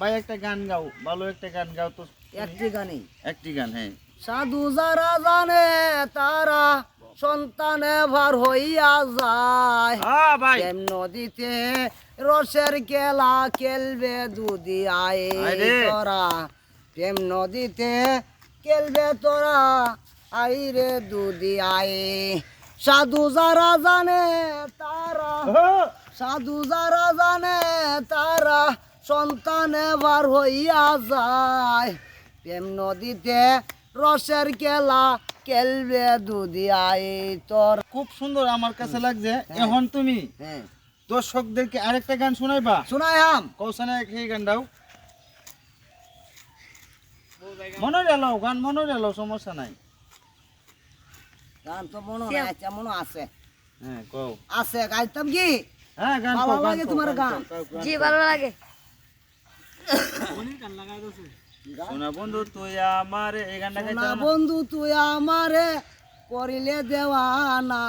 ভাই একটা গান গাও। ভালো একটা গান গাও তো। একটি গানই। একটি গান হ্যাঁ। সাধু যারা জানে তারা সন্তানে ভার হইয়া যায়। হ্যাঁ ভাই। প্রেম নদীতে রসের খেলা খেলবে দুদি আয় তোরা। প্রেম নদীতে খেলবে তোরা আই রে দুদি আয়। সাধু যারা জানে তারা সাধু যারা জানে তারা সন্তানে বার হইয়া যায়। প্রেম নদীতে রসের খেলা খেলবে দুদি আই তোর। খুব সুন্দর আমার কাছে লাগছে। এখন তুমি হ্যাঁ। দর্শকদেরকে আরেকটা গান শোনাইবা? শোনাই হাম কৌশানে সেই গান দাও। মনে এলো গান মনে এলো সমস্যা নাই। গান তো মনে হয় আচ্ছা মনে আছে। হ্যাঁ কও। আছে গাইতাম কি? হ্যাঁ গান ভালো লাগে তোমার গান? জি ভালো লাগে। বন্ধু তুই আমার এই গানটা গাইতে না? বন্ধু তুই আমারে করিলে দেওয়ানা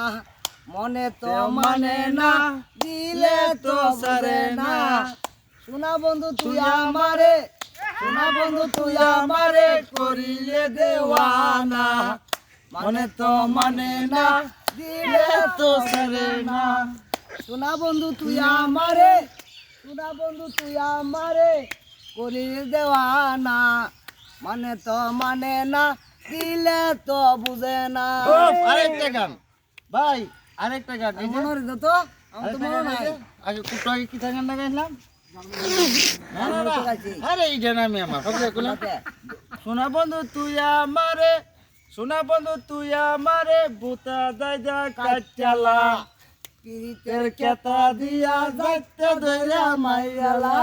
মনে তো মানে না দিলে তো সারে না। শোনা বন্ধু তুই আমারে শোনা বন্ধু তুই আমারে করিলে দেওয়ানা। মনে তো মানে না দিলে তো সারে না। শোনা বন্ধু তুই আমারে শোনা বন্ধু তুই আমারে করিলে দেওয়ানা মানে তো মানে না দিলে তো বুঝে না। আরেকটা গান। ভাই আরেকটা গান এই মনে হইতো তো? আমার তো মনে নাই। আগে একটু আগে কি গান গাইলাম না। আরে এইটা না আমি আমার। সোনা বন্ধু তুই আমারে সোনা বন্ধু তুই আমারে বুতা দাদা কাচালা পিরিতের কেতা দিয়া যাইতে ধরে মাইয়ালা।